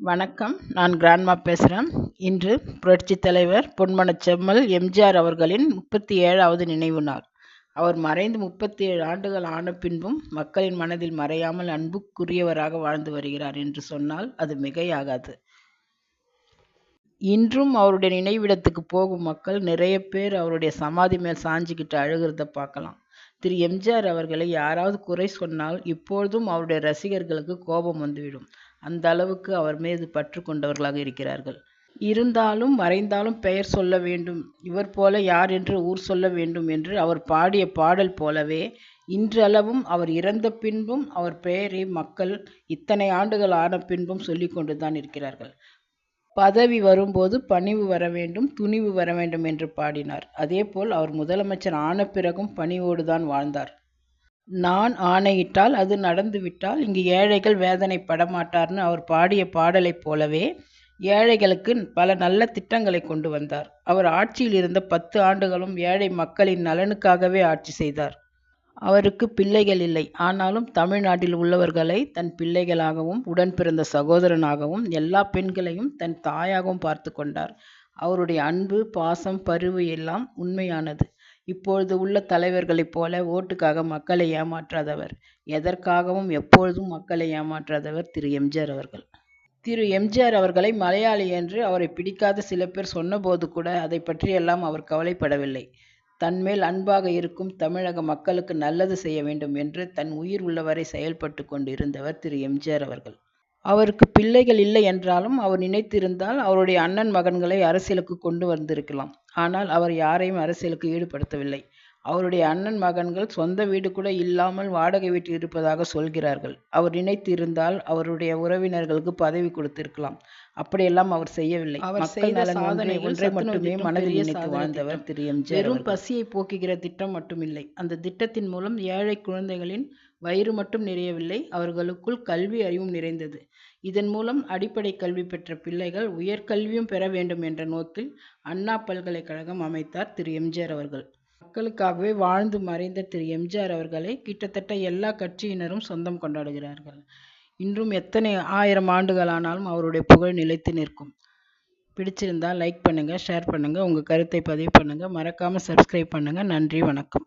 வணக்கம். நான் கிராண்ட்மா பேசுகிறேன் இன்று புரட்சித் தலைவர் பொன்மன செம்மல் எம்ஜிஆர் அவர்களின் முப்பத்தி ஏழாவது நினைவு நாள். அவர் மறைந்து முப்பத்தி ஏழு ஆண்டுகள் ஆன பின்பும் மக்களின் மனதில் மறையாமல் அன்புக்குரியவராக வாழ்ந்து வருகிறார் என்று சொன்னால் அது மிகையாகாது. இன்றும் அவருடைய நினைவிடத்துக்கு போகும் மக்கள் நிறைய பேர் அவருடைய சமாதி மேல் சாஞ்சிக்கிட்டு அழுகிறத பார்க்கலாம். திரு எம்ஜிஆர் அவர்களை யாராவது குறை சொன்னால் இப்பொழுதும் அவருடைய ரசிகர்களுக்கு கோபம் வந்துவிடும். அந்த அளவுக்கு அவர் மீது பற்று கொண்டவர்களாக இருக்கிறார்கள். இருந்தாலும் மறைந்தாலும் பெயர் சொல்ல வேண்டும். இவர் போல யார் என்று ஊர் சொல்ல வேண்டும் என்று அவர் பாடிய பாடல் போலவே இன்றளவும் அவர் இறந்த பின்பும் அவர் பெயரை மக்கள் இத்தனை ஆண்டுகள் ஆன பின்பும் சொல்லிக்கொண்டுதான் இருக்கிறார்கள். பதவி வரும்போது பணிவு வர வேண்டும் துணிவு வர வேண்டும் என்று பாடினார். அதேபோல் அவர் முதலமைச்சர் ஆன பிறகும் பணிவோடு தான் வாழ்ந்தார். நான் ஆணையிட்டால் அது நடந்துவிட்டால் இங்கு ஏழைகள் வேதனை மாட்டார்னு அவர் பாடிய பாடலைப் போலவே ஏழைகளுக்கு பல நல்ல திட்டங்களை கொண்டு வந்தார். அவர் ஆட்சியில் இருந்த பத்து ஆண்டுகளும் ஏழை மக்களின் நலனுக்காகவே ஆட்சி செய்தார். அவருக்கு பிள்ளைகள் இல்லை. ஆனாலும் தமிழ்நாட்டில் உள்ளவர்களை தன் பிள்ளைகளாகவும் உடன் பிறந்த சகோதரனாகவும் எல்லா பெண்களையும் தன் தாயாகவும் பார்த்து கொண்டார். அவருடைய அன்பு பாசம் பருவு எல்லாம் உண்மையானது. இப்பொழுது உள்ள தலைவர்களைப் போல ஓட்டுக்காக மக்களை ஏமாற்றாதவர். எதற்காகவும் எப்பொழுதும் மக்களை ஏமாற்றாதவர் திரு. எம்ஜிஆர் அவர்கள். திரு. எம்ஜிஆர் அவர்களை மலையாளி என்று அவரை பிடிக்காத சில பேர் சொன்னபோது கூட அதை பற்றியெல்லாம் அவர் கவலைப்படவில்லை. தன்மேல் அன்பாக இருக்கும் தமிழக மக்களுக்கு நல்லது செய்ய வேண்டும் என்று தன் உயிர் உள்ளவரை செயல்பட்டு கொண்டிருந்தவர் திரு. எம்ஜிஆர் அவர்கள். அவருக்கு பிள்ளைகள் இல்லை என்றாலும் அவர் நினைத்திருந்தால் அவருடைய அண்ணன் மகன்களை அரசியலுக்கு கொண்டு வந்திருக்கலாம். ஆனால் அவர் யாரையும் அரசியலுக்கு ஈடுபடுத்தவில்லை. அவருடைய அண்ணன் மகன்கள் சொந்த வீடு கூட இல்லாமல் வாடகை வீட்டில் இருப்பதாக சொல்கிறார்கள். அவர் நினைத்திருந்தால் அவருடைய உறவினர்களுக்கு பதவி கொடுத்திருக்கலாம். அப்படியெல்லாம் அவர் செய்யவில்லை. அவர் செய்த நலன் ஒன்றே மட்டுமே மனதில் நினைத்து சாதனை வாழ்ந்தவர். திரு எம்ஜிஆர் வெறும். பசியை போக்குகிற திட்டம் மட்டுமில்லை. அந்த திட்டத்தின் மூலம் ஏழை குழந்தைகளின் வயிறு மட்டும் நிறையவில்லை அவர்களுக்குள் கல்வி அறிவும் நிறைந்தது. இதன் மூலம் அடிப்படை கல்வி பெற்ற பிள்ளைகள் உயர்கல்வியும் பெற வேண்டும் என்ற நோக்கில் அண்ணா பல்கலைக்கழகம் அமைத்தார் திரு எம்ஜிஆர் அவர்கள். மக்களுக்காகவே வாழ்ந்து மறைந்த திரு. எம்ஜிஆர் அவர்களை கிட்டத்தட்ட எல்லா கட்சியினரும் சொந்தம் கொண்டாடுகிறார்கள். இன்றும் எத்தனை ஆயிரம் ஆண்டுகளானாலும் அவருடைய புகழ் நிலைத்து நிற்கும். பிடிச்சிருந்தால் லைக் பண்ணுங்கள் ஷேர் பண்ணுங்கள் உங்கள் கருத்தை பதிவு பண்ணுங்கள் மறக்காமல் சப்ஸ்கிரைப் பண்ணுங்கள் நன்றி வணக்கம்.